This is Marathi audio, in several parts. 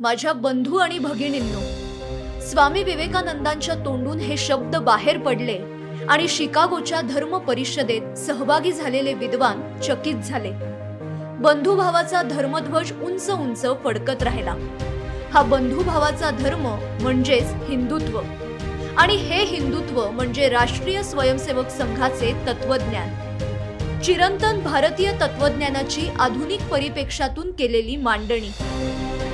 माझ्या बंधू आणि भगिनींनो स्वामी विवेकानंदांच्या तोंडून हे शब्द बाहेर पडले आणि शिकागोच्या धर्म परिषदेत सहभागी झालेले विद्वान चकित झाले. बंधुभावाचा धर्मध्वज उंच उंच फडकत राहिला. हा बंधुभावाचा धर्म म्हणजेच हिंदुत्व आणि हे हिंदुत्व म्हणजे राष्ट्रीय स्वयंसेवक संघाचे तत्वज्ञान चिरंतन भारतीय तत्वज्ञानाची आधुनिक परिपेक्षातून केलेली मांडणी.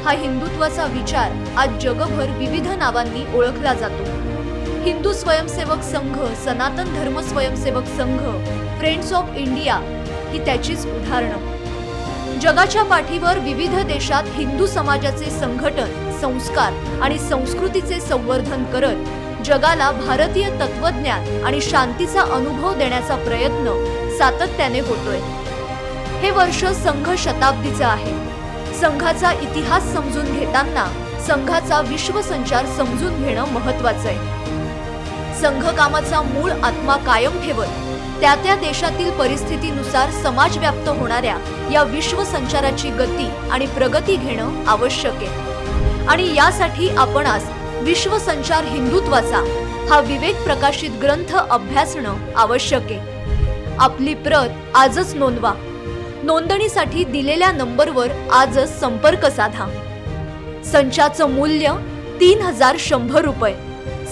हा हिंदुत्वाचा विचार आज जगभर विविध नावांनी ओळखला जातो. हिंदू स्वयंसेवक संघ सनातन धर्म Swayamsevak Sangh friends of India ही त्याचीच उदाहरणं. जगाच्या पाठीवर विविध देशात हिंदू समाजाचे संघटन संस्कार आणि संस्कृतीचे संवर्धन करत जगाला भारतीय तत्वज्ञान आणि शांतीचा अनुभव देण्याचा प्रयत्न सातत्याने होतोय. हे वर्ष संघ शताब्दीचं आहे. संघाचा इतिहास समजून घेताना संघाचा विश्वसंचार समजून घेणं महत्वाचं आहे. संघ कामाचा मूळ आत्मा कायम ठेवत त्या त्या देशातील परिस्थितीनुसार समाजव्याप्त होणाऱ्या या विश्वसंचाराची गती आणि प्रगती घेणं आवश्यक आहे. आणि यासाठी आपण आज विश्वसंचार हिंदुत्वाचा हा विवेक प्रकाशित ग्रंथ अभ्यासणं आवश्यक आहे. आपली प्रत आजच नोंदवा. नोंदणीसाठी दिलेल्या नंबरवर आजच संपर्क साधा. संचाचं मूल्य तीन हजार शंभर रुपये.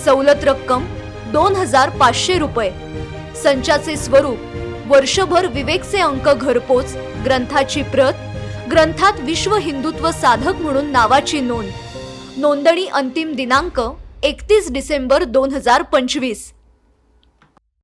सवलत रक्कम दोन हजार पाचशे रुपये. संचाचे स्वरूप वर्षभर विवेकचे अंक घरपोच ग्रंथाची प्रत ग्रंथात विश्व हिंदुत्व साधक म्हणून नावाची नोंद. नोंदणी अंतिम दिनांक एकतीस डिसेंबर दोन हजार पंचवीस.